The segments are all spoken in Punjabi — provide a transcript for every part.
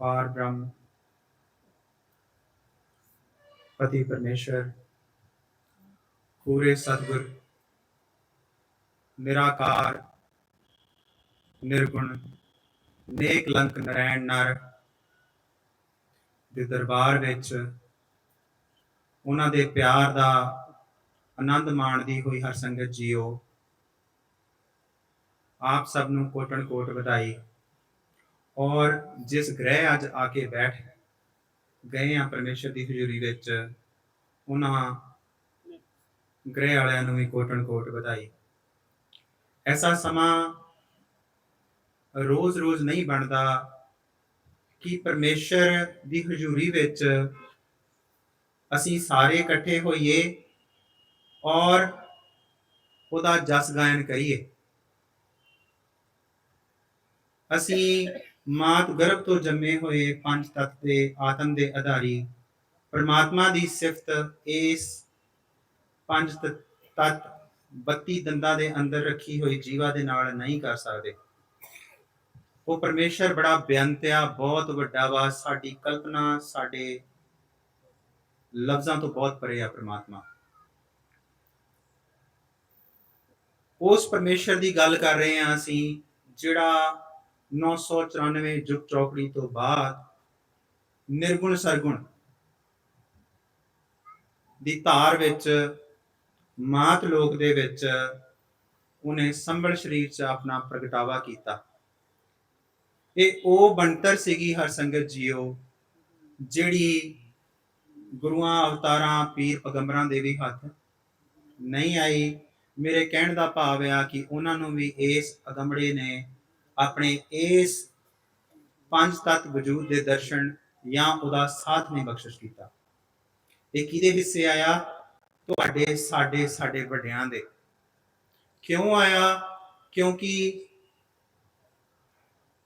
ਪਾਰ ਬ੍ਰਹਮ, ਪਤੀ ਪਰਮੇਸ਼ਰ ਪੂਰੇ ਸਤਿਗੁਰ, ਨਿਰਾਕਾਰ, ਨਿਰਗੁਣ, ਨੇਕ ਲੰਕ ਨਰੈਣ ਨਰ ਦੇ ਦਰਬਾਰ ਵਿੱਚ ਉਹਨਾਂ ਦੇ ਪਿਆਰ ਦਾ ਆਨੰਦ ਮਾਣਦੀ ਹੋਈ ਹਰ ਸੰਗਤ ਜੀਓ। ਆਪ ਸਭ ਨੂੰ ਕੋਟਣ ਕੋਟ ਵਧਾਈ। ਔਰ ਜਿਸ ਗ੍ਰਹਿ ਅੱਜ ਆ ਕੇ ਬੈਠ ਗਏ ਆ ਪਰਮੇਸ਼ਰ ਦੀ ਹਜ਼ੂਰੀ ਵਿੱਚ, ਉਹਨਾਂ ਗ੍ਰਹਿ ਵਾਲਿਆਂ ਨੂੰ ਵੀ ਕੋਟਨ ਕੋਟ ਵਧਾਈ। ਐਸਾ ਸਮਾਂ ਰੋਜ਼-ਰੋਜ਼ ਨਹੀਂ ਬਣਦਾ ਕਿ ਪਰਮੇਸ਼ਰ ਦੀ ਹਜ਼ੂਰੀ ਵਿੱਚ ਅਸੀਂ ਸਾਰੇ ਇਕੱਠੇ ਹੋਈਏ ਔਰ ਉਹਦਾ ਜਸ ਗਾਇਨ ਕਰੀਏ। ਅਸੀਂ ਮਾਤ ਗਰਭ ਤੋਂ ਜੰਮੇ ਹੋਏ ਪੰਜ ਤੱਤ ਦੇ ਆਤਮ ਦੇ ਆਧਾਰੀ। ਪਰਮਾਤਮਾ ਦੀ ਸਿਫਤ ਇਸ ਪੰਜ ਤੱਤ 32 ਦੰਦਾਂ ਦੇ ਅੰਦਰ ਰੱਖੀ ਹੋਈ ਜੀਵਾ ਦੇ ਨਾਲ ਨਹੀਂ ਕਰ ਸਕਦੇ। ਉਹ ਪਰਮੇਸ਼ਰ ਬੜਾ ਬੇਅੰਤ ਆ, ਬਹੁਤ ਵੱਡਾ ਵਾ। ਸਾਡੀ ਕਲਪਨਾ ਸਾਡੇ ਲਫ਼ਜ਼ਾਂ ਤੋਂ ਬਹੁਤ ਪਰੇ ਆ ਪਰਮਾਤਮਾ। ਉਸ ਪਰਮੇਸ਼ਰ ਦੀ ਗੱਲ ਕਰ ਰਹੇ ਹਾਂ ਅਸੀਂ, ਜਿਹੜਾ 994 ਜੁਗ ਚੌਕੜੀ ਤੋਂ ਬਾਅਦ ਨਿਰਗੁਣ ਸਰਗੁਣ ਦੀ ਧਾਰ ਵਿੱਚ ਮਾਤ ਲੋਕ ਦੇ ਵਿੱਚ ਉਹਨੇ ਸੰਭਲ ਸਰੀਰ 'ਚ ਆਪਣਾ ਪ੍ਰਗਟਾਵਾ ਕੀਤਾ। ਇਹ ਉਹ ਬਣਤਰ ਸੀਗੀ ਹਰ ਸੰਗਤ ਜੀਓ, ਜਿਹੜੀ ਗੁਰੂਆਂ, ਅਵਤਾਰਾਂ, ਪੀਰ ਪਗੰਬਰਾਂ ਦੇ ਵੀ ਹੱਥ ਨਹੀਂ ਆਈ। ਮੇਰੇ ਕਹਿਣ ਦਾ ਭਾਵ ਆ ਕਿ ਉਹਨਾਂ ਨੂੰ ਵੀ ਇਸ ਅਗੰਬੜੇ ਨੇ ਆਪਣੇ ਇਸ ਪੰਜ ਤੱਤ ਵਜੂਦ ਦੇ ਦਰਸ਼ਨ ਜਾਂ ਉਹਦਾ ਸਾਥ ਨਹੀਂ ਬਖਸ਼ਿਸ਼ ਕੀਤਾ। ਇਹ ਕਿਹਦੇ ਹਿੱਸੇ ਆਇਆ? ਤੁਹਾਡੇ, ਸਾਡੇ ਸਾਡੇ ਵੱਡਿਆਂ ਦੇ। ਕਿਉਂ ਆਇਆ? ਕਿਉਂਕਿ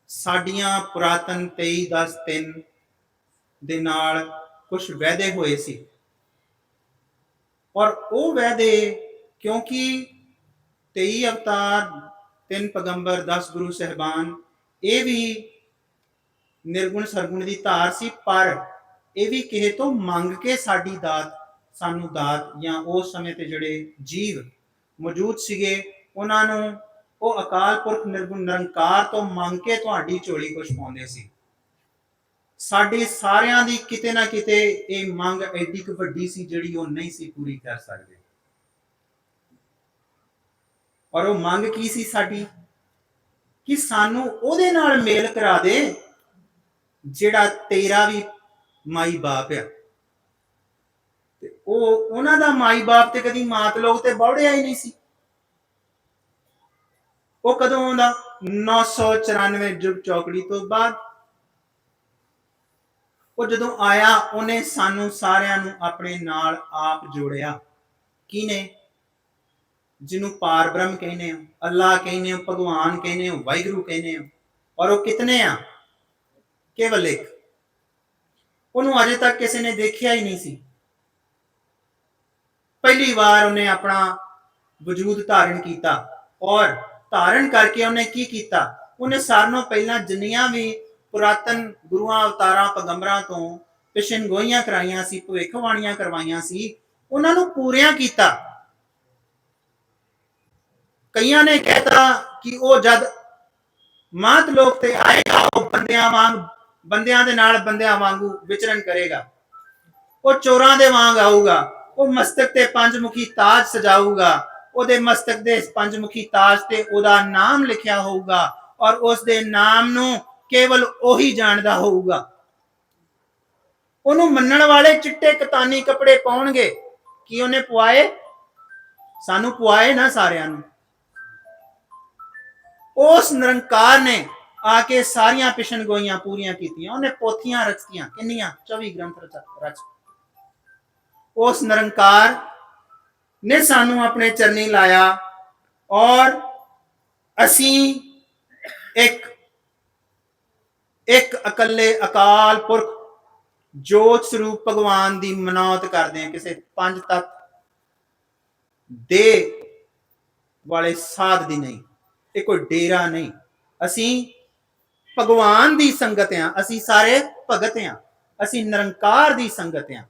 ਸਾਡੀਆਂ ਪੁਰਾਤਨ 23 10 3 ਦੇ ਨਾਲ ਕੁਝ ਵਾਅਦੇ ਹੋਏ ਸੀ। ਔਰ ਉਹ ਵਾਅਦੇ ਕਿਉਂਕਿ 23 ਅਵਤਾਰ ਤਿੰਨ ਪਗੰਬਰ 10 ਗੁਰੂ ਸਹਿਬਾਨ। ਇਹ ਵੀ ਨਿਰਗੁਣ ਸਰਗੁਣ ਦੀ ਧਾਰ ਸੀ, ਪਰ ਇਹ ਵੀ ਕਿਸੇ ਤੋਂ ਮੰਗ ਕੇ ਸਾਡੀ ਦਾਤ, ਸਾਨੂੰ ਦਾਤ ਜਾਂ ਉਸ ਸਮੇਂ ਤੇ ਜਿਹੜੇ ਜੀਵ ਮੌਜੂਦ ਸੀਗੇ, ਉਹਨਾਂ ਨੂੰ ਉਹ ਅਕਾਲ ਪੁਰਖ ਨਿਰਗੁਣ ਨਿਰੰਕਾਰ ਤੋਂ ਮੰਗ ਕੇ ਤੁਹਾਡੀ ਝੋਲੀ ਕੁਝ ਪਾਉਂਦੇ ਸੀ। ਸਾਡੇ ਸਾਰਿਆਂ ਦੀ ਕਿਤੇ ਨਾ ਕਿਤੇ ਇਹ ਮੰਗ ਐਡੀ ਕੁ ਵੱਡੀ ਸੀ ਜਿਹੜੀ ਉਹ ਨਹੀਂ ਸੀ ਪੂਰੀ ਕਰ ਸਕਦੇ। ਔਰ ਉਹ ਮੰਗ ਕੀ ਸੀ ਸਾਡੀ? ਕਿ ਸਾਨੂੰ ਉਹਦੇ ਨਾਲ ਮੇਲ ਕਰਾ ਦੇ ਜਿਹੜਾ ਤੇਰਾ ਵੀ ਮਾਈ ਬਾਪ ਆ। ਤੇ ਉਹ ਉਹਨਾਂ ਦਾ ਮਾਈ ਬਾਪ ਤੇ ਕਦੀ ਮਾਤ ਲੋਕ ਤੇ ਬੌੜਿਆ ਹੀ ਨਹੀਂ ਸੀ। ਉਹ ਕਦੋਂ ਆਉਂਦਾ? 994 ਜੁਗ ਚੌਕੜੀ ਤੋਂ ਬਾਅਦ। ਉਹ ਜਦੋਂ ਆਇਆ, ਉਹਨੇ ਸਾਨੂੰ ਸਾਰਿਆਂ ਨੂੰ ਆਪਣੇ ਨਾਲ ਆਪ ਜੋੜਿਆ। ਕਿਨੇ ਜਿਹਨੂੰ ਪਾਰ ਬ੍ਰਹਮ ਕਹਿੰਦੇ ਹੋ ਅੱਲਾ ਕਹਿੰਦੇ ਹੋ ਭਗਵਾਨ ਕਹਿੰਦੇ ਹੋ ਵਾਹਿਗੁਰੂ ਕਹਿੰਦੇ ਹੋ ਔਰ ਉਹ ਕਿਤਨੇ ਆ ਕੇਵਲ ਇੱਕ ਉਹਨੂੰ ਅਜੇ ਤੱਕ ਕਿਸੇ ਨੇ ਦੇਖਿਆ ਹੀ ਨਹੀਂ ਸੀ ਪਹਿਲੀ ਵਾਰ ਉਹਨੇ ਆਪਣਾ ਵਜੂਦ ਧਾਰਨ ਕੀਤਾ ਔਰ ਧਾਰਨ ਕਰਕੇ ਉਹਨੇ ਕੀ ਕੀਤਾ ਉਹਨੇ ਸਾਰਿਆਂ ਨਾਲੋਂ ਪਹਿਲਾਂ ਜਿੰਨੀਆਂ ਵੀ ਪੁਰਾਤਨ ਗੁਰੂਆਂ ਅਵਤਾਰਾਂ ਪਗੰਬਰਾਂ ਤੋਂ ਪਿਛਨ ਗੋਈਆਂ ਕਰਾਈਆਂ ਸੀ ਭਵਿੱਖਬਾਣੀਆਂ ਕਰਵਾਈਆਂ ਸੀ ਉਹਨਾਂ ਨੂੰ ਪੂਰੀਆਂ ਕੀਤਾ ਕਈਆਂ ਨੇ ਕਹਿਤਾ ਕਿ ਉਹ ਜਦ ਮਾਤ ਲੋਕ ਤੇ ਆਏਗਾ, ਉਹ ਬੰਦਿਆਂ ਵਾਂਗ, ਬੰਦਿਆਂ ਦੇ ਨਾਲ ਬੰਦਿਆਂ ਵਾਂਗੂ ਵਿਚਰਨ ਕਰੇਗਾ। ਉਹ ਚੋਰਾਂ ਦੇ ਵਾਂਗ ਆਊਗਾ, ਉਹ ਮਸਤਕ ਤੇ ਪੰਜਮੁਖੀ ਤਾਜ ਸਜਾਊਗਾ, ਉਹਦੇ ਮਸਤਕ ਦੇ ਪੰਜਮੁਖੀ ਤਾਜ ਤੇ ਉਹਦਾ ਨਾਮ ਲਿਖਿਆ ਹੋਊਗਾ ਔਰ ਉਸ ਦੇ ਨਾਮ ਨੂੰ ਕੇਵਲ ਉਹੀ ਜਾਣਦਾ ਹੋਊਗਾ। ਉਹਨੂੰ ਮੰਨਣ ਵਾਲੇ ਚਿੱਟੇ ਕਤਾਨੀ ਕੱਪੜੇ ਪਾਉਣਗੇ। ਕੀ ਉਹਨੇ ਪਵਾਏ ਸਾਨੂੰ ਪਵਾਏ ਨਾ ਸਾਰਿਆਂ ਨੂੰ। ਉਸ ਨਿਰੰਕਾਰ ਨੇ ਆ ਕੇ ਸਾਰੀਆਂ ਪਿਛਨ ਗੋਈਆਂ ਪੂਰੀਆਂ ਕੀਤੀਆਂ। ਉਹਨੇ ਪੋਥੀਆਂ ਰਚਤੀਆਂ। ਕਿੰਨੀਆਂ? 24 ਗ੍ਰੰਥ ਰਚ ਰਚ। ਉਸ ਨਿਰੰਕਾਰ ਨੇ ਸਾਨੂੰ ਆਪਣੇ ਚਰਨੀ ਲਾਇਆ ਔਰ ਅਸੀਂ ਇੱਕ ਇੱਕ ਇਕੱਲੇ ਅਕਾਲ ਪੁਰਖ ਜੋਤ ਸਰੂਪ ਭਗਵਾਨ ਦੀ ਮਨਾਉਤ ਕਰਦੇ ਹਾਂ। ਕਿਸੇ ਪੰਜ ਤੱਤ ਦੇ ਵਾਲੇ ਸਾਧ ਦੀ ਨਹੀਂ। ਇਹ ਕੋਈ ਡੇਰਾ ਨਹੀਂ। ਅਸੀਂ ਭਗਵਾਨ ਦੀ ਸੰਗਤ ਆ। ਅਸੀਂ ਸਾਰੇ ਭਗਤ ਆ। ਅਸੀਂ ਨਿਰੰਕਾਰ ਦੀ ਸੰਗਤ ਆ।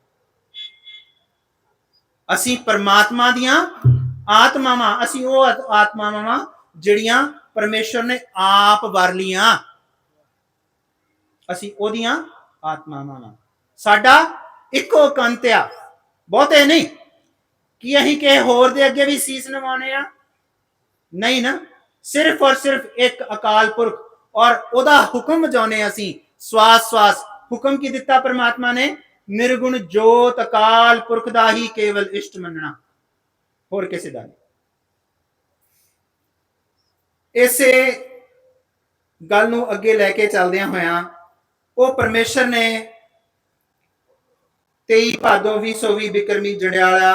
ਅਸੀਂ ਪਰਮਾਤਮਾ ਦੀਆਂ ਆਤਮਾਵਾਂ। ਅਸੀਂ ਉਹ ਆਤਮਾਵਾਂ ਜਿਹੜੀਆਂ ਪਰਮੇਸ਼ਰ ਨੇ ਆਪ ਵਰ ਲੀਆਂ। ਅਸੀਂ ਉਹਦੀਆਂ ਆਤਮਾਵਾਂ ਸਾਡਾ ਇੱਕੋ ਕੰਤ ਆ। ਬਹੁਤੇ ਨਹੀਂ। ਕਿ ਅਸੀਂ ਕਿਸੇ ਹੋਰ ਦੇ ਅੱਗੇ ਵੀ ਸੀਸ ਨਵਾਉਣੇ ਆ? ਨਹੀਂ ਨਾ। ਸਿਰਫ ਔਰ ਸਿਰਫ ਇੱਕ ਅਕਾਲ ਪੁਰਖ। ਔਰ ਉਹਦਾ ਹੁਕਮ ਜਾਣੇ ਅਸੀਂ, ਸਵਾਸ ਸਵਾਸ। ਹੁਕਮ ਕੀ ਦਿੱਤਾ ਪਰਮਾਤਮਾ ਨੇ? ਨਿਰਗੁਣ ਜੋਤ ਅਕਾਲ ਪੁਰਖ ਦਾ ਹੀ ਕੇਵਲ ਇਸ਼ਟ ਮੰਨਣਾ। ਹੋਰ ਕਿਸੇ ਦਾ ਨਹੀਂ। ਇਸੇ ਗੱਲ ਨੂੰ ਅੱਗੇ ਲੈ ਕੇ ਚੱਲਦਿਆਂ ਹੋਇਆਂ, ਉਹ ਪਰਮੇਸ਼ਰ ਨੇ 23 ਭਾਦੋ 2020 ਬਿਕਰਮੀ ਜੜਿਆਲਾ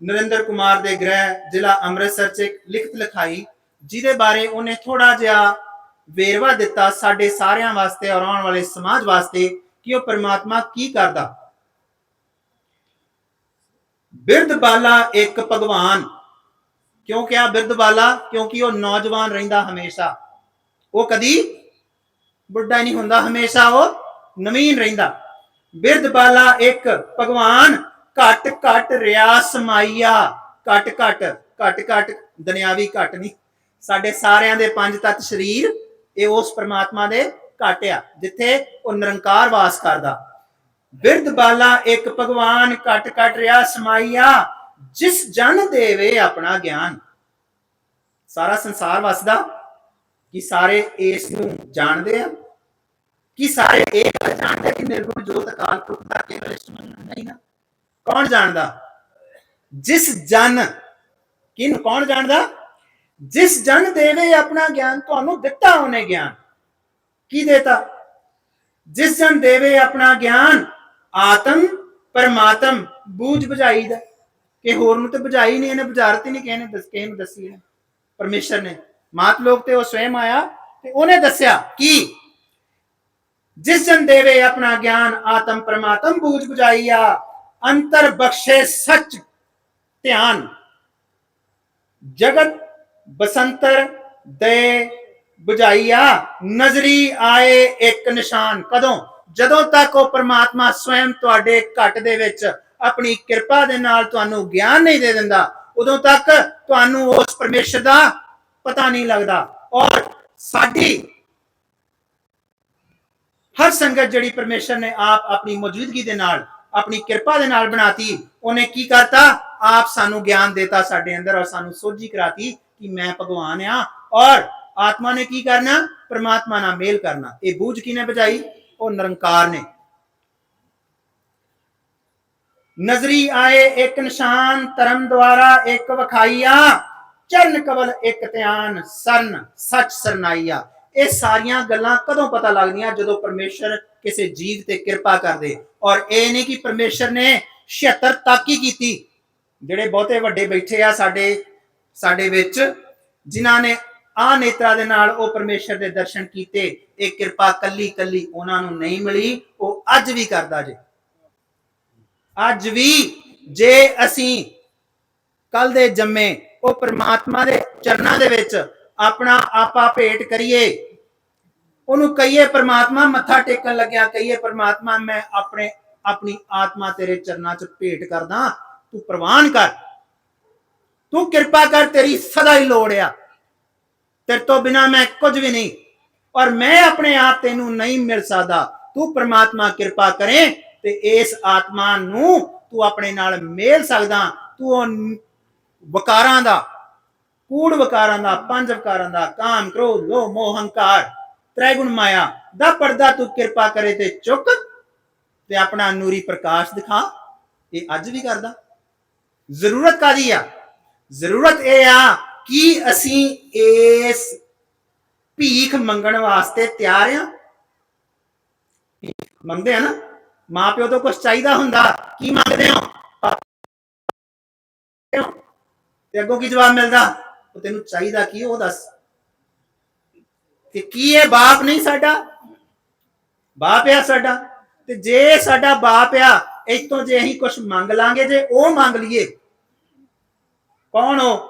ਨਰਿੰਦਰ ਕੁਮਾਰ ਦੇ ਗ੍ਰਹਿ, ਜ਼ਿਲ੍ਹਾ ਅੰਮ੍ਰਿਤਸਰ 'ਚ ਲਿਖਤ ਲਿਖਾਈ ਜਿਹਦੇ ਬਾਰੇ ਉਹਨੇ ਥੋੜਾ ਜਿਹਾ ਵੇਰਵਾ ਦਿੱਤਾ ਸਾਡੇ ਸਾਰਿਆਂ ਵਾਸਤੇ ਔਰ ਆਉਣ ਵਾਲੇ ਸਮਾਜ ਵਾਸਤੇ ਕਿ ਉਹ ਪਰਮਾਤਮਾ ਕੀ ਕਰਦਾ। ਬਿਰਧ ਬਾਲਾ ਇੱਕ ਭਗਵਾਨ। ਕਿਉਂ ਕਿਹਾ ਬਿਰਧ ਬਾਲਾ? ਕਿਉਂਕਿ ਉਹ ਨੌਜਵਾਨ ਰਹਿੰਦਾ ਹਮੇਸ਼ਾ। ਉਹ ਕਦੀ ਬੁੱਢਾ ਨਹੀਂ ਹੁੰਦਾ, ਹਮੇਸ਼ਾ ਉਹ ਨਵੀਨ ਰਹਿੰਦਾ। ਬਿਰਧ ਬਾਲਾ ਇੱਕ ਭਗਵਾਨ। ਘਟ ਘਟ ਰਿਆ ਸਮਾਈਆ ਘਟ ਘਟ ਘਟ ਘਟ, ਦੁਨਿਆਵੀ ਘਟ ਨਹੀਂ। ਸਾਡੇ ਸਾਰਿਆਂ ਦੇ ਪੰਜ ਤਤ ਸਰੀਰ, ਇਹ ਉਸ ਪ੍ਰਮਾਤਮਾ ਦੇ ਘਟ ਆ, ਜਿੱਥੇ ਉਹ ਨਿਰੰਕਾਰ ਵਾਸ ਕਰਦਾ। ਬਿਰਧ ਬਾਲਾ ਇੱਕ ਭਗਵਾਨ ਘਟ ਘਟ ਰਿਹਾ, ਸਮਾਈਆ, ਜਿਸ ਜਨ ਦੇਵੇ ਆਪਣਾ ਗਿਆਨ। ਸਾਰਾ ਸੰਸਾਰ ਵਸਦਾ, ਕਿ ਸਾਰੇ ਇਸ ਨੂੰ ਜਾਣਦੇ ਆ? ਕਿ ਸਾਰੇ ਇਹ ਗੱਲ ਜਾਣਦੇ ਕਿ ਨਿਰਗੁਣ ਜੋਤ ਅਕਾਲ ਪੁਰਖ ਦਾ ਕੇਵਲ ਇਸ਼ਟ ਨਹੀਂ ਨਾ ਕੌਣ ਜਾਣਦਾ? ਜਿਸ ਜਨ ਕਿਨ ਕੌਣ ਜਾਣਦਾ? ਜਿਸ ਜਨ ਦੇਵੇ ਆਪਣਾ ਗਿਆਨ, ਤੁਹਾਨੂੰ ਦਿੱਤਾ ਉਹਨੇ ਗਿਆਨ। ਕੀ ਦੇਤਾ? ਜਿਸ ਜਨ ਦੇਵੇ ਆਪਣਾ ਗਿਆਨ, ਆਤਮ ਪਰਮਾਤਮ, ਬੂਝ ਬੁਝਾਈ ਦਾ। ਕਿ ਹੋਰ ਨੂੰ ਤੇ ਬੁਝਾਈ ਨਹੀਂ, ਇਹਨੇ ਬੁਝਾਰਤ ਹੀ ਨਹੀਂ, ਕਿਸੇ ਦੱਸ ਕਿਸੇ ਨੂੰ ਦੱਸੀ ਇਹਨੇ ਪਰਮੇਸ਼ਰ ਨੇ। ਮਾਤ ਲੋਕ ਤੇ ਉਹ ਸਵੈਮ ਆਇਆ ਤੇ ਉਹਨੇ ਦੱਸਿਆ ਕਿ? ਜਿਸ ਜਨ ਦੇਵੇ ਆਪਣਾ ਗਿਆਨ, ਆਤਮ ਪਰਮਾਤਮ, ਬੂਝ ਬੁਝਾਈਆ ਅੰਤਰ ਬਖਸ਼ੇ ਸੱਚ ਧਿਆਨ। ਜਗਤ ਬਸੰਤਰ ਦੇ ਬੁਝਾਈਆ ਨਜ਼ਰੀ ਆਏ ਇੱਕ ਨਿਸ਼ਾਨ। ਕਦੋਂ? ਜਦੋਂ ਤੱਕ ਉਹ ਪ੍ਰਮਾਤਮਾ ਸਵੈਮ ਤੁਹਾਡੇ ਘਟ ਦੇ ਵਿੱਚ ਆਪਣੀ ਕਿਰਪਾ ਦੇ ਨਾਲ ਤੁਹਾਨੂੰ ਗਿਆਨ ਨਹੀਂ ਦੇ ਦਿੰਦਾ, ਉਦੋਂ ਤੱਕ ਤੁਹਾਨੂੰ ਉਸ ਪਰਮੇਸ਼ਰ ਦਾ ਪਤਾ ਨਹੀਂ ਲੱਗਦਾ। ਔਰ ਸਾਡੀ ਹਰ ਸੰਗਤ ਜਿਹੜੀ ਪਰਮੇਸ਼ਰ ਨੇ ਆਪ ਆਪਣੀ ਮੌਜੂਦਗੀ ਦੇ ਨਾਲ, ਆਪਣੀ ਕਿਰਪਾ ਦੇ ਨਾਲ ਬਣਾਤੀ, ਉਹਨੇ ਕੀ ਕਰਤਾ? ਆਪ ਸਾਨੂੰ ਗਿਆਨ ਦੇਤਾ ਸਾਡੇ ਅੰਦਰ ਔਰ ਸਾਨੂੰ ਸੋਝੀ ਕਰਾਤੀ। ਕਿ ਮੈਂ ਭਗਵਾਨ ਆ ਔਰ ਆਤਮਾ ਨੇ ਕੀ ਕਰਨਾ? ਪ੍ਰਮਾਤਮਾ ਨਾਲ ਮੇਲ ਕਰਨਾ। ਇਹ ਬੂਝ ਕਿਨੇ ਬਚਾਈ? ਉਹ ਨਿਰੰਕਾਰ ਨੇ। ਨਜ਼ਰੀ ਆਏ ਇੱਕ ਨਿਸ਼ਾਨ, ਧਰਮ ਦੁਆਰਾ ਇੱਕ ਵਖਾਈਆ, ਚਰਨ ਕਵਲ ਇੱਕ ਧਿਆਨ, ਸਰਨ, ਸੱਚ ਸਰਨਾਈਆ। ਇਹ ਸਾਰੀਆਂ ਗੱਲਾਂ ਕਦੋਂ ਪਤਾ ਲੱਗਦੀਆਂ? ਜਦੋਂ ਪਰਮੇਸ਼ਰ ਕਿਸੇ ਜੀਵ ਤੇ ਕਿਰਪਾ ਕਰਦੇ। ਔਰ ਇਹ ਨਹੀਂ ਕਿ ਪਰਮੇਸ਼ਰ ਨੇ 76 ਤੱਕ ਹੀ ਕੀਤੀ। ਜਿਹੜੇ ਬਹੁਤੇ ਵੱਡੇ ਬੈਠੇ ਆ ਸਾਡੇ ਸਾਡੇ ਵਿੱਚ, ਜਿਨ੍ਹਾਂ ਨੇ ਆ ਨੇਤਰਾ ਦੇ ਨਾਲ ਉਹ ਪਰਮੇਸ਼ਰ ਦੇ ਦਰਸ਼ਨ ਕੀਤੇ, ਇਹ ਕਿਰਪਾ ਕੱਲੀ ਕੱਲੀ ਉਹਨਾਂ ਨੂੰ ਨਹੀਂ ਮਿਲੀ, ਉਹ ਅੱਜ ਵੀ ਕਰਦਾ ਜੇ। ਅੱਜ ਵੀ ਜੇ ਅਸੀਂ ਕੱਲ ਦੇ ਜੰਮੇ ਉਹ ਪ੍ਰਮਾਤਮਾ ਦੇ ਚਰਨਾਂ ਦੇ ਵਿੱਚ ਆਪਣਾ ਆਪਾ ਭੇਟ ਕਰੀਏ, ਉਹਨੂੰ ਕਹੀਏ ਪ੍ਰਮਾਤਮਾ, ਮੱਥਾ ਟੇਕਣ ਲੱਗਿਆ ਕਹੀਏ ਪ੍ਰਮਾਤਮਾ, ਮੈਂ ਆਪਣੇ, ਆਪਣੀ ਆਤਮਾ ਤੇਰੇ ਚਰਨਾਂ 'ਚ ਭੇਟ ਕਰਦਾ, ਤੂੰ ਪ੍ਰਵਾਨ ਕਰ। ਤੂੰ ਕਿਰਪਾ ਕਰ, ਤੇਰੀ ਸਦਾ ਹੀ ਲੋੜ ਆ। ਤੇਰੇ ਤੋਂ ਬਿਨਾ ਮੈਂ ਕੁਝ ਵੀ ਨਹੀਂ। ਔਰ ਮੈਂ ਆਪਣੇ ਆਪ ਤੈਨੂੰ ਨਹੀਂ ਮਿਲ ਸਕਦਾ। ਤੂੰ ਪ੍ਰਮਾਤਮਾ ਕਿਰਪਾ ਕਰੇ ਤੇ ਇਸ ਆਤਮਾ ਨੂੰ ਤੂੰ ਆਪਣੇ ਨਾਲ ਮੇਲ ਸਕਦਾ। ਤੂੰ ਉਹ ਵਕਾਰਾਂ ਦਾ, ਕੂੜ ਵਕਾਰਾਂ ਦਾ, ਪੰਜ ਵਕਾਰਾਂ ਦਾ, ਕਾਮ, ਕ੍ਰੋਧ, ਲੋਭ, ਮੋਹ, ਹੰਕਾਰ, ਤ੍ਰੈਗੁਣ, ਮਾਇਆ ਦਾ ਪਰਦਾ ਤੂੰ ਕਿਰਪਾ ਕਰੇ ਤੇ ਚੁੱਕ ਤੇ ਆਪਣਾ ਨੂਰੀ ਪ੍ਰਕਾਸ਼ ਦਿਖਾ। ਇਹ ਅੱਜ ਵੀ ਕਰਦਾ। ਜ਼ਰੂਰਤ ਕਾਦੀ ਆ? ਜ਼ਰੂਰਤ ਇਹ ਆ ਕਿ ਅਸੀਂ ਇਸ ਭੀਖ ਮੰਗਣ ਵਾਸਤੇ ਤਿਆਰ ਆ। ਮੰਗਦੇ ਆ ਨਾ? ਮਾਂ ਪਿਓ ਤੋਂ ਕੁਝ ਚਾਹੀਦਾ ਹੁੰਦਾ, ਕੀ ਮੰਗਦੇ ਹੋ? ਤੇ ਅੱਗੋਂ ਕੀ ਜਵਾਬ ਮਿਲਦਾ? ਉਹ ਤੈਨੂੰ ਚਾਹੀਦਾ ਕੀ ਉਹ ਦੱਸ। ਤੇ ਕੀ ਇਹ ਬਾਪ ਨਹੀਂ ਸਾਡਾ? ਬਾਪ ਆ ਸਾਡਾ। ਤੇ ਜੇ ਸਾਡਾ ਬਾਪ ਆ ਇਤੋਂ ਜੇ ਅਸੀਂ ਕੁਝ ਮੰਗ ਲਾਂਗੇ, ਜੇ ਉਹ ਮੰਗ ਲਈਏ ਕੌਣ ਹੋ?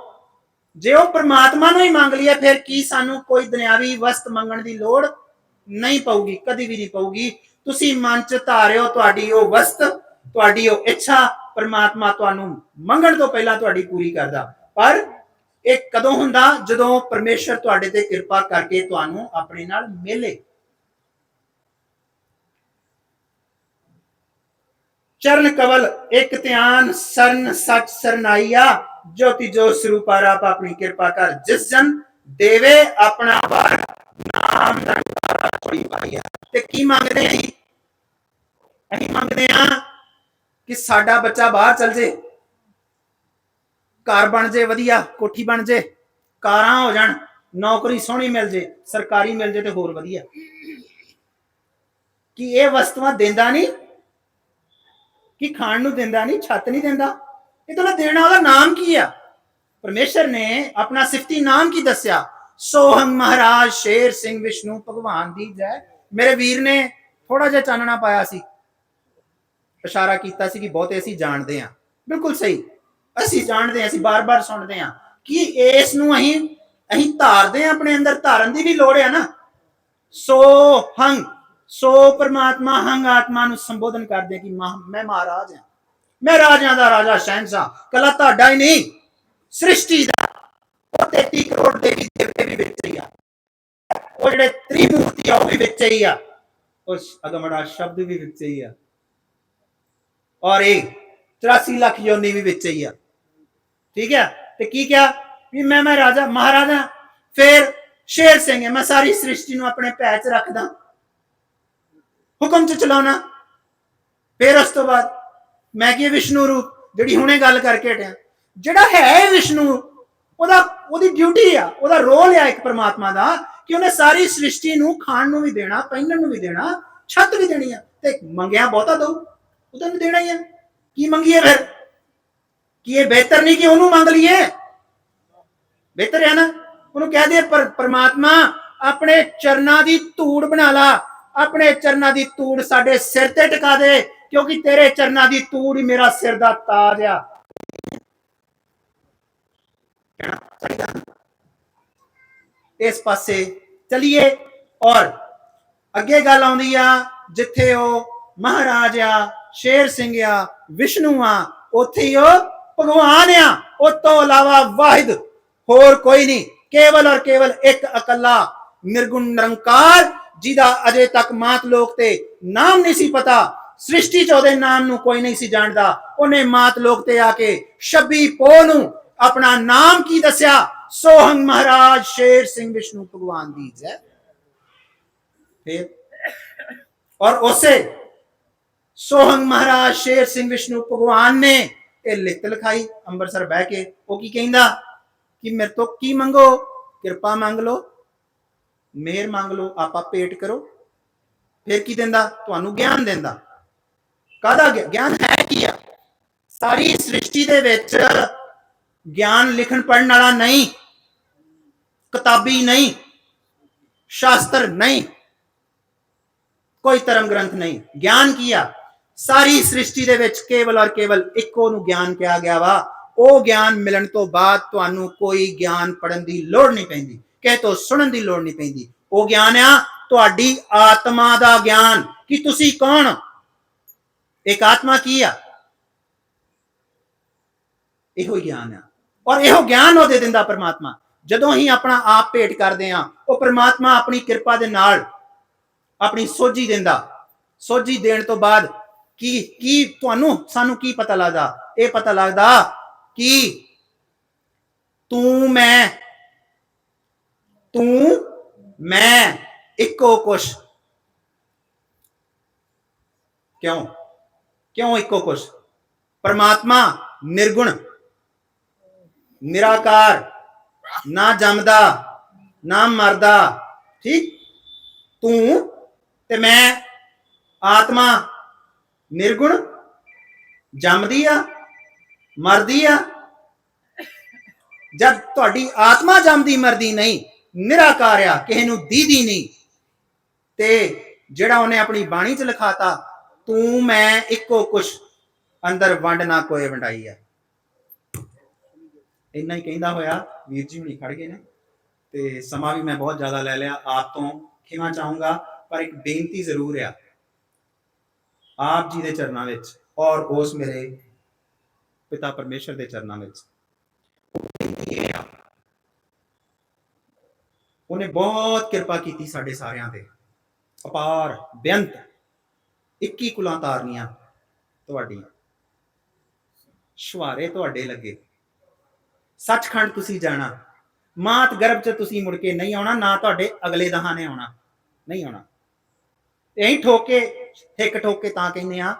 ਜੇ ਉਹ ਪ੍ਰਮਾਤਮਾ ਨੂੰ ਹੀ ਮੰਗ ਲਿਆ ਫਿਰ ਕੀ ਸਾਨੂੰ ਕੋਈ ਦੁਨਿਆਵੀ ਵਸਤ ਮੰਗਣ ਦੀ ਲੋੜ ਨਹੀਂ ਪਊਗੀ, ਕਦੀ ਵੀ ਨਹੀਂ ਪਊਗੀ। ਤੁਸੀਂ ਮਨ ਚ ਧਾਰਿਓ ਤੁਹਾਡੀ ਉਹ ਵਸਤ, ਤੁਹਾਡੀ ਉਹ ਇੱਛਾ, ਪਰਮਾਤਮਾ ਤੁਹਾਨੂੰ ਮੰਗਣ ਤੋਂ ਪਹਿਲਾਂ ਤੁਹਾਡੀ ਪੂਰੀ ਕਰਦਾ। ਪਰ ਇਹ ਕਦੋਂ ਹੁੰਦਾ? ਜਦੋਂ ਪਰਮੇਸ਼ਰ ਤੁਹਾਡੇ ਤੇ ਕਿਰਪਾ ਕਰਕੇ ਤੁਹਾਨੂੰ ਆਪਣੇ ਨਾਲ ਮਿਲੇ। ਚਰਨ ਕਵਲ, ਇੱਕ ਧਿਆਨ, ਸਰਨ, ਸੱਚ, ਸਰਨਾਈਆ। ਜੋਤੀ ਜੋ ਸਰੂਪਾ ਰਾਪ ਆਪਣੀ ਕਿਰਪਾ ਕਰ ਜਿਸ ਜਨ ਦੇਵੇ ਆਪਣਾ ਵਾਰ ਨਾਮ ਨਰਕਾਰਾ ਛੋੜੀ ਪਾਈਆ ਤੇ ਕੀ ਮੰਗਦੇ ਆਂ ਅਸੀਂ ਮੰਗਦੇ ਆ ਕਿ ਸਾਡਾ ਬੱਚਾ ਬਾਹਰ ਚਲ ਜੇ ਘਰ ਬਣ ਜੇ ਵਧੀਆ ਕੋਠੀ ਬਣ ਜੇ ਕਾਰਾਂ ਹੋ ਜਾਣ ਨੌਕਰੀ ਸੋਹਣੀ ਮਿਲ ਜੇ ਸਰਕਾਰੀ ਮਿਲ ਜੇ ਤੇ ਹੋਰ ਵਧੀਆ ਕਿ ਇਹ ਵਸਤੂਆਂ ਦਿੰਦਾ ਨਹੀਂ ਕਿ ਖਾਣ ਨੂੰ ਦਿੰਦਾ ਨਹੀਂ ਛੱਤ ਨਹੀਂ ਦਿੰਦਾ ਇਹ ਤਾਂ ਦੇਣਾ ਉਹਦਾ ਨਾਮ ਕੀ ਆ? ਪਰਮੇਸ਼ਰ ਨੇ ਆਪਣਾ ਸਿਫਤੀ ਨਾਮ ਕੀ ਦੱਸਿਆ? ਸੋਹੰ ਮਹਾਰਾਜ ਸ਼ੇਰ ਸਿੰਘ ਵਿਸ਼ਨੂੰ ਭਗਵਾਨ ਦੀ ਜੈ। ਮੇਰੇ ਵੀਰ ਨੇ ਥੋੜਾ ਜਿਹਾ ਚਾਨਣਾ ਪਾਇਆ ਸੀ। ਇਸ਼ਾਰਾ ਕੀਤਾ ਸੀ ਕਿ ਬਹੁਤੇ ਅਸੀਂ ਜਾਣਦੇ ਹਾਂ। ਬਿਲਕੁਲ ਸਹੀ। ਅਸੀਂ ਜਾਣਦੇ ਹਾਂ, ਅਸੀਂ ਬਾਰ-ਬਾਰ ਸੁਣਦੇ ਹਾਂ ਕਿ ਇਸ ਨੂੰ ਅਸੀਂ ਅਸੀਂ ਧਾਰਦੇ ਹਾਂ, ਆਪਣੇ ਅੰਦਰ ਧਾਰਨ ਦੀ ਵੀ ਲੋੜ ਹੈ ਨਾ। ਸੋ ਹੰਗ, ਸੋ ਪਰਮਾਤਮਾ ਹੰਗ ਆਤਮਾ ਨੂੰ ਸੰਬੋਧਨ ਕਰਦੇ ਕਿ ਮਾ- ਮੈਂ ਮਹਾਰਾਜ ਹਾਂ। ਮੈਂ ਰਾਜਿਆਂ ਦਾ ਰਾਜਾ ਸ਼ਹਿਨशाह ਕੱਲਾ ਤੁਹਾਡਾ ਹੀ ਨਹੀਂ ਸ੍ਰਿਸ਼ਟੀ ਦਾ ਉਹ 33 ਕਰੋੜ ਦੇਵੀ ਦੇਵਤੇ ਵੀ ਵਿੱਚ ਹੀ ਆ ਉਹ ਜਿਹੜੇ ਤ੍ਰਿਮੂਰਤੀ ਆ ਉਹ ਵੀ ਵਿੱਚ ਹੀ ਆ ਉਸ ਅਗਮੜਾ ਸ਼ਬਦ ਵੀ ਵਿੱਚ ਹੀ ਆ ਔਰ ਇਹ 84 ਲੱਖ ਯੋਨੀ ਵੀ ਵਿੱਚ ਹੀ ਆ ਠੀਕ ਹੈ ਤੇ ਕੀ ਕਿਹਾ ਵੀ ਮੈਂ ਮੈਂ ਰਾਜਾ ਮਹਾਰਾਜਾ ਫਿਰ ਸ਼ੇਰ ਸਿੰਘ ਹੈ ਮੈਂ ਸਾਰੀ ਸ੍ਰਿਸ਼ਟੀ ਨੂੰ ਆਪਣੇ ਪੈਰ 'ਚ ਰੱਖਦਾ ਹੁਕਮ 'ਚ ਚਲਾਉਣਾ ਫਿਰ ਉਸ ਤੋਂ ਬਾਅਦ ਮੈਂ ਕੀ ਵਿਸ਼ਨੂੰ ਰੂਪ? ਜਿਹੜੀ ਹੁਣੇ ਗੱਲ ਕਰਕੇ ਹਟਿਆ। ਜਿਹੜਾ ਹੈ ਵਿਸ਼ਨੂੰ, ਉਹਦਾ, ਉਹਦੀ ਡਿਊਟੀ ਆ, ਉਹਦਾ ਰੋਲ ਆ ਇੱਕ ਪਰਮਾਤਮਾ ਦਾ ਕਿ ਉਹਨੇ ਸਾਰੀ ਸ੍ਰਿਸ਼ਟੀ ਨੂੰ ਖਾਣ ਨੂੰ ਵੀ ਦੇਣਾ, ਪਹਿਨਣ ਨੂੰ ਵੀ ਦੇਣਾ, ਛੱਤ ਵੀ ਦੇਣੀ ਆ। ਤੇ ਮੰਗਿਆ ਬਹੁਤਾ ਦਊ ਉਹਦਾ ਵੀ ਦੇਣਾ ਹੀ ਆ। ਕੀ ਮੰਗੀਏ ਫਿਰ? ਕੀ ਇਹ ਬਿਹਤਰ ਨਹੀਂ ਕਿ ਉਹਨੂੰ ਮੰਗ ਲਈਏ? ਬਿਹਤਰ ਹੈ ਨਾ? ਉਹਨੂੰ ਕਹਿ ਦੇ ਪਰ, ਪਰਮਾਤਮਾ, ਆਪਣੇ ਚਰਨਾਂ ਦੀ ਧੂੜ ਬਣਾ ਲਾ। ਆਪਣੇ ਚਰਨਾਂ ਦੀ ਧੂੜ ਸਾਡੇ ਸਿਰ ਤੇ ਟਿਕਾ ਦੇ। ਕਿਉਂਕਿ ਤੇਰੇ ਚਰਨਾਂ ਦੀ ਤੂੜ ਹੀ ਮੇਰਾ ਸਿਰ ਦਾ ਤਾਜ ਆ। ਇਸ ਪਾਸੇ ਚਲਿਏ ਔਰ ਅੱਗੇ ਗੱਲ ਆਉਂਦੀ ਆ, ਜਿੱਥੇ ਉਹ ਮਹਾਰਾਜ ਆ, ਸ਼ੇਰ ਸਿੰਘ ਆ, ਵਿਸ਼ਨੂੰ ਆ, ਉੱਥੇ ਹੀ ਉਹ ਭਗਵਾਨ ਆ। ਉਸ ਤੋਂ ਇਲਾਵਾ ਵਾਹਿਦ ਹੋਰ ਕੋਈ ਨਹੀਂ। ਕੇਵਲ ਔਰ ਕੇਵਲ ਇੱਕ ਇਕੱਲਾ ਨਿਰਗੁਣ ਨਿਰੰਕਾਰ, ਜਿਹਦਾ ਅਜੇ ਤੱਕ ਮਾਤ ਲੋਕ ਤੇ ਨਾਮ ਨਹੀਂ ਸੀ ਪਤਾ। ਸ੍ਰਿਸ਼ਟੀ ਚ ਉਹਦੇ ਨਾਮ ਨੂੰ ਕੋਈ ਨਹੀਂ ਸੀ ਜਾਣਦਾ। ਉਹਨੇ ਮਾਤ ਲੋਕ ਤੇ ਆ ਕੇ 26 ਪੋ ਨੂੰ ਆਪਣਾ ਨਾਮ ਕੀ ਦੱਸਿਆ? ਸੋਹੰਗ ਮਹਾਰਾਜ ਸ਼ੇਰ ਸਿੰਘ ਵਿਸ਼ਨੂੰ ਭਗਵਾਨ ਦੀ ਜੈ। ਫਿਰ ਔਰ ਉਸੇ ਸੋਹੰਗ ਮਹਾਰਾਜ ਸ਼ੇਰ ਸਿੰਘ ਵਿਸ਼ਨੂੰ ਭਗਵਾਨ ਨੇ ਇਹ ਲਿਖਤ ਲਿਖਾਈ, ਅੰਮ੍ਰਿਤਸਰ ਬਹਿ ਕੇ। ਉਹ ਕੀ ਕਹਿੰਦਾ? ਕਿ ਮੇਰੇ ਤੋਂ ਕੀ ਮੰਗੋ? ਕਿਰਪਾ ਮੰਗ ਲਓ। ਮਿਹਰ ਮੰਗ ਲਓ। ਆਪਾ ਪੇਟ ਕਰੋ। ਫਿਰ ਕੀ ਦਿੰਦਾ? ਤੁਹਾਨੂੰ ਗਿਆਨ ਦਿੰਦਾ। ਕਾਹਦਾ ਗਿਆਨ ਹੈ ਕੀ ਆ? ਸਾਰੀ ਸ੍ਰਿਸ਼ਟੀ ਦੇ ਵਿੱਚ ਗਿਆਨ ਲਿਖਣ ਪੜਨ ਵਾਲਾ ਨਹੀਂ, ਕਿਤਾਬੀ ਨਹੀਂ, ਸ਼ਾਸਤਰ ਨਹੀਂ, ਕੋਈ ਧਰਮ ਗ੍ਰੰਥ ਨਹੀਂ। ਗਿਆਨ ਕੀ ਆ? ਸਾਰੀ ਸ੍ਰਿਸ਼ਟੀ ਦੇ ਵਿੱਚ ਕੇਵਲ ਔਰ ਕੇਵਲ ਇੱਕੋ ਨੂੰ ਗਿਆਨ ਕਿਹਾ ਗਿਆ ਵਾ। ਉਹ ਗਿਆਨ ਮਿਲਣ ਤੋਂ ਬਾਅਦ ਤੁਹਾਨੂੰ ਕੋਈ ਗਿਆਨ ਪੜਨ ਦੀ ਲੋੜ ਨਹੀਂ ਪੈਂਦੀ ਕਿਸੇ ਤੋਂ ਸੁਣਨ ਦੀ ਲੋੜ ਨਹੀਂ ਪੈਂਦੀ। ਉਹ ਗਿਆਨ ਆ ਤੁਹਾਡੀ ਆਤਮਾ ਦਾ ਗਿਆਨ। ਕਿ ਤੁਸੀਂ ਕੌਣ? ਇੱਕ ਆਤਮਾ ਕੀ ਆ? ਇਹੋ ਹੀ ਗਿਆਨ ਆ। ਔਰ ਇਹੋ ਗਿਆਨ ਉਹਦੇ ਦਿੰਦਾ ਪਰਮਾਤਮਾ। ਜਦੋਂ ਹੀ ਆਪਣਾ ਆਪ ਭੇਟ ਕਰਦੇ ਆ ਉਹ ਪਰਮਾਤਮਾ ਆਪਣੀ ਕਿਰਪਾ ਦੇ ਨਾਲ ਆਪਣੀ ਸੋਝੀ ਦਿੰਦਾ। ਸੋਝੀ ਦੇਣ ਤੋਂ ਬਾਅਦ ਕੀ ਕੀ ਤੁਹਾਨੂੰ, ਸਾਨੂੰ ਕੀ ਪਤਾ ਲੱਗਦਾ? ਇਹ ਪਤਾ ਲੱਗਦਾ ਕਿ ਤੂੰ, ਮੈਂ ਤੂੰ, ਮੈਂ, ਇੱਕੋ ਕੁਛ। ਕਿਉਂ? ਕਿਉਂ ਇੱਕੋ ਕੁਛ? ਪਰਮਾਤਮਾ ਨਿਰਗੁਣ, ਨਿਰਾਕਾਰ, ਨਾ ਜੰਮਦਾ, ਨਾ ਮਰਦਾ, ਠੀਕ? ਤੂੰ ਤੇ ਮੈਂ ਆਤਮਾ ਨਿਰਗੁਣ, ਜੰਮਦੀ ਆ, ਮਰਦੀ ਆ। ਜਦ ਤੁਹਾਡੀ ਆਤਮਾ ਜੰਮਦੀ ਮਰਦੀ ਨਹੀਂ, ਨਿਰਾਕਾਰ ਆ, ਕਿਸੇ ਨੂੰ ਦੀਦੀ ਨਹੀਂ। ਤੇ ਜਿਹੜਾ ਉਹਨੇ ਆਪਣੀ ਬਾਣੀ ਚ ਲਿਖਾਤਾ ਤੂੰ, ਮੈਂ ਇੱਕੋ ਕੁਛ ਅੰਦਰ ਵੰਡ ਨਾ ਕੋਏ ਵੰਡਾਈ ਆ। ਇੰਨਾ ਹੀ ਕਹਿੰਦਾ ਹੋਇਆ, ਵੀਰ ਜੀ ਹੁਣੀ ਖੜ ਗਏ ਨੇ, ਤੇ ਸਮਾਂ ਵੀ ਮੈਂ ਬਹੁਤ ਜ਼ਿਆਦਾ ਲੈ ਲਿਆ, ਆਪ ਤੋਂ ਖਿਮਾ ਚਾਹੂੰਗਾ, ਪਰ ਇੱਕ ਬੇਨਤੀ ਜ਼ਰੂਰ ਆ। ਆਪ ਜੀ ਦੇ ਚਰਨਾਂ ਵਿੱਚ ਔਰ ਉਸ ਮੇਰੇ ਪਿਤਾ ਪਰਮੇਸ਼ਰ ਦੇ ਚਰਨਾਂ ਵਿੱਚ। ਬੇਨਤੀ ਇਹ ਆ ਉਹਨੇ ਬਹੁਤ ਕਿਰਪਾ ਕੀਤੀ ਸਾਡੇ ਸਾਰਿਆਂ ਤੇ। ਅਪਾਰ, ਬੇਅੰਤ। 21 ਕੁਲਾਂ ਤਾਰਨੀਆਂ ਤੁਹਾਡੀਆਂ। ਸ਼ਵਾਰੇ ਤੁਹਾਡੇ ਲੱਗੇ। ਸੱਚਖੰਡ ਤੁਸੀਂ ਜਾਣਾ। ਮਾਤ ਗਰਭ ਚ ਤੁਸੀਂ ਮੁੜ ਕੇ ਨਹੀਂ ਆਉਣਾ, ਨਾ ਤੁਹਾਡੇ ਅਗਲੇ ਦਹਾਂ ਨੇ ਆਉਣਾ। ਨਹੀਂ ਆਉਣਾ। ਐਂ ਠੋਕੇ, ਠਿੱਕ ਠੋਕੇ ਤਾਂ ਕਹਿੰਦੇ ਆ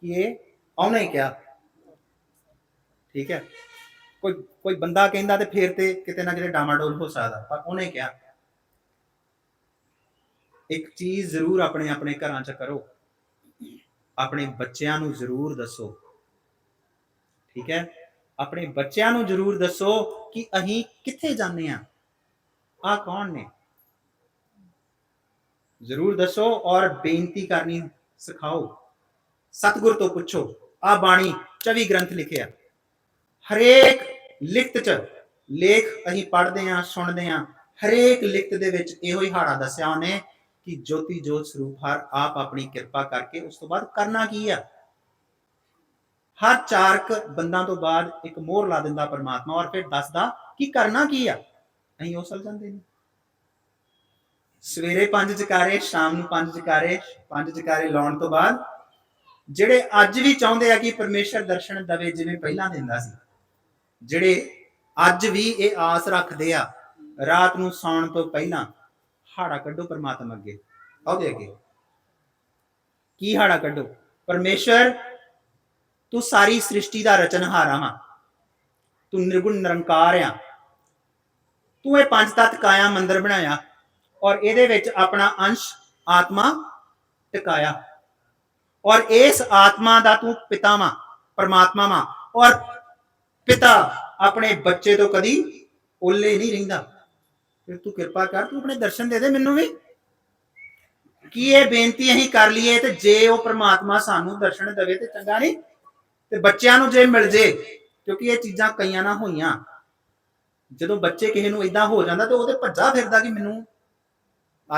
ਕਿ ਇਹ ਆਉਣਾ ਹੀ ਕਿਆ। ਠੀਕ ਹੈ। ਕੋਈ ਕੋਈ ਬੰਦਾ ਕਹਿੰਦਾ ਤੇ ਫੇਰ ਤੇ ਕਿਤੇ ਨਾ ਕਿਤੇ ਡਾਮਾਡੋਲ ਹੋ ਸਕਦਾ, ਪਰ ਉਹਨੇ ਕਿਹਾ, ਇੱਕ ਚੀਜ਼ ਜ਼ਰੂਰ ਆਪਣੇ ਆਪਣੇ ਘਰਾਂ 'ਚ ਕਰੋ। ਆਪਣੇ ਬੱਚਿਆਂ ਨੂੰ ਜ਼ਰੂਰ ਦੱਸੋ। ਠੀਕ ਹੈ? ਆਪਣੇ ਬੱਚਿਆਂ ਨੂੰ ਜ਼ਰੂਰ ਦੱਸੋ ਕਿ ਅਸੀਂ ਕਿੱਥੇ ਜਾਂਦੇ ਆ ਆ ਕੌਣ ਨੇ? ਜ਼ਰੂਰ ਦੱਸੋ ਔਰ ਬੇਨਤੀ ਕਰਨੀ ਸਿਖਾਓ। ਸਤਿਗੁਰ ਤੋਂ ਪੁੱਛੋ। ਆ ਬਾਣੀ 24 ਗ੍ਰੰਥ ਲਿਖਿਆ ਹਰੇਕ ਲਿਖਤ ਚ ਲੇਖ ਅਸੀਂ ਪੜ੍ਹਦੇ ਆ ਸੁਣਦੇ ਆ ਹਰੇਕ ਲਿਖਤ ਦੇ ਵਿੱਚ ਇਹੋ ਹੀ ਹਾੜਾ ਦੱਸਿਆ ਉਹਨੇ ਕਿ ਜੋਤੀ ਜੋਤ ਸਰੂਪ ਹਰ ਆਪ ਆਪਣੀ ਕਿਰਪਾ ਕਰਕੇ ਉਸ ਤੋਂ ਬਾਅਦ ਕਰਨਾ ਕੀ ਆ? ਹਰ ਚਾਰਕ ਬੰਦਾਂ ਤੋਂ ਬਾਅਦ ਇੱਕ ਮੋਹਰ ਲਾ ਦਿੰਦਾ ਪਰਮਾਤਮਾ ਔਰ ਫਿਰ ਦੱਸਦਾ ਕਿ ਕਰਨਾ ਕੀ ਆ? ਅਸੀਂ ਉਸ ਵੱਲ ਜਾਂਦੇ ਨਹੀਂ ਸਵੇਰੇ ਪੰਜ ਜਕਾਰੇ, ਸ਼ਾਮ ਨੂੰ ਪੰਜ ਜਕਾਰੇ ਪੰਜ ਜਕਾਰੇ ਲਾਉਣ ਤੋਂ ਬਾਅਦ ਜਿਹੜੇ ਅੱਜ ਵੀ ਚਾਹੁੰਦੇ ਆ ਕਿ ਪਰਮੇਸ਼ਰ ਦਰਸ਼ਨ ਦਵੇ ਜਿਵੇਂ ਪਹਿਲਾਂ ਦਿੰਦਾ ਸੀ, ਜਿਹੜੇ ਅੱਜ ਵੀ ਇਹ ਆਸ ਰੱਖਦੇ ਆ, ਰਾਤ ਨੂੰ ਸੌਣ ਤੋਂ ਪਹਿਲਾਂ ਹਾੜਾ ਕੱਢੋ ਪਰਮਾਤਮਾ ਅੱਗੇ। ਆਉਦੇ ਅੱਗੇ। ਕੀ ਹਾੜਾ ਕੱਢੋ? ਪਰਮੇਸ਼ਰ, ਤੂੰ ਸਾਰੀ ਸ੍ਰਿਸ਼ਟੀ ਦਾ ਰਚਨਹਾਰਾ ਵਾ ਤੂੰ ਨਿਰਗੁਣ ਨਿਰੰਕਾਰ ਆ। ਤੂੰ ਇਹ ਪੰਜ ਤਤ ਕਾਇਆ ਮੰਦਰ ਬਣਾਇਆ ਔਰ ਇਹਦੇ ਵਿੱਚ ਆਪਣਾ ਅੰਸ਼, ਆਤਮਾ ਟਿਕਾਇਆ। ਔਰ ਇਸ ਆਤਮਾ ਦਾ ਤੂੰ ਪਿਤਾ ਵਾਂ, ਪਰਮਾਤਮਾ ਵਾਂ। ਔਰ ਪਿਤਾ ਆਪਣੇ ਬੱਚੇ ਤੋਂ ਕਦੀ ਓਲੇ ਨਹੀਂ ਰਹਿੰਦਾ। ਫਿਰ ਤੂੰ ਕਿਰਪਾ ਕਰ, ਤੂੰ ਆਪਣੇ ਦਰਸ਼ਨ ਦੇ ਦੇ ਮੈਨੂੰ ਵੀ। ਕੀ ਇਹ ਬੇਨਤੀ ਅਸੀਂ ਕਰ ਲਈਏ ਤੇ ਜੇ ਉਹ ਪ੍ਰਮਾਤਮਾ ਸਾਨੂੰ ਦਰਸ਼ਨ ਦੇਵੇ ਤੇ ਚੰਗਾ ਨਹੀਂ? ਤੇ ਬੱਚਿਆਂ ਨੂੰ ਜੇ ਮਿਲ ਜੇ, ਕਿਉਂਕਿ ਇਹ ਚੀਜ਼ਾਂ ਕਈਆਂ ਨਾਲ ਹੋਈਆਂ। ਜਦੋਂ ਬੱਚੇ ਕਿਸੇ ਨੂੰ ਇਦਾਂ ਹੋ ਜਾਂਦਾ ਤੇ ਉਹਦੇ ਭੱਜਾ ਫਿਰਦਾ ਕਿ ਮੈਨੂੰ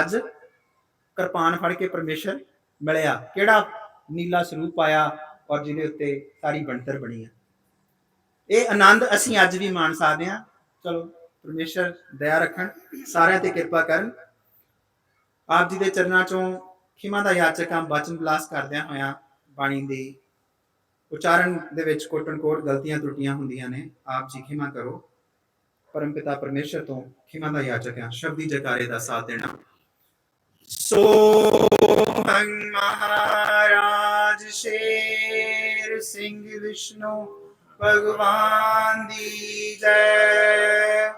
ਅੱਜ ਕਿਰਪਾਨ ਫੜ ਕੇ ਪਰਮੇਸ਼ਰ ਮਿਲਿਆ। ਕਿਹੜਾ ਨੀਲਾ ਸਰੂਪ ਆਇਆ ਔਰ ਜਿਹਦੇ ਉੱਤੇ ਸਾਰੀ ਬਣਤਰ ਬਣੀ ਆ। ਇਹ ਆਨੰਦ ਅਸੀਂ ਅੱਜ ਵੀ ਮਾਣ ਸਕਦੇ ਹਾਂ। ਚਲੋ। ਪਰਮੇਸ਼ਰ, ਦਇਆ ਰੱਖਣ, ਸਾਰਿਆਂ ਤੇ ਕਿਰਪਾ ਕਰਨ। ਆਪ ਜੀ ਦੇ ਚਰਨਾਂ ਚੋਂ ਖਿਮਾ ਦਾ ਯਾਚਕਾਂ ਬਚਨ ਬਲਾਸ ਕਰਦਿਆਂ ਹੋਇਆਂ ਬਾਣੀ ਦੀ ਉਚਾਰਨ ਦੇ ਵਿੱਚ ਕੋਟਨ ਕੋਟ ਗਲਤੀਆਂ ਤਰੁੱਟੀਆਂ ਹੁੰਦੀਆਂ ਨੇ, ਆਪ ਜੀ ਖਿਮਾ ਕਰੋ। ਪਰਮ ਪਿਤਾ ਪਰਮੇਸ਼ਰ ਤੋਂ ਖਿਮਾ ਦਾ ਯਾਚਕ ਹਾਂ ਸ਼ਬਦੀ ਜਕਾਰੇ ਦਾ ਸਾਥ ਦੇਣਾ। ਸੋਹੰ ਮਹਾਰਾਜ, ਸ਼ੇਰ ਸਿੰਘ ਵਿਸ਼ਨੂੰ, ਭਗਵਾਨ ਦੀ ਜੈ।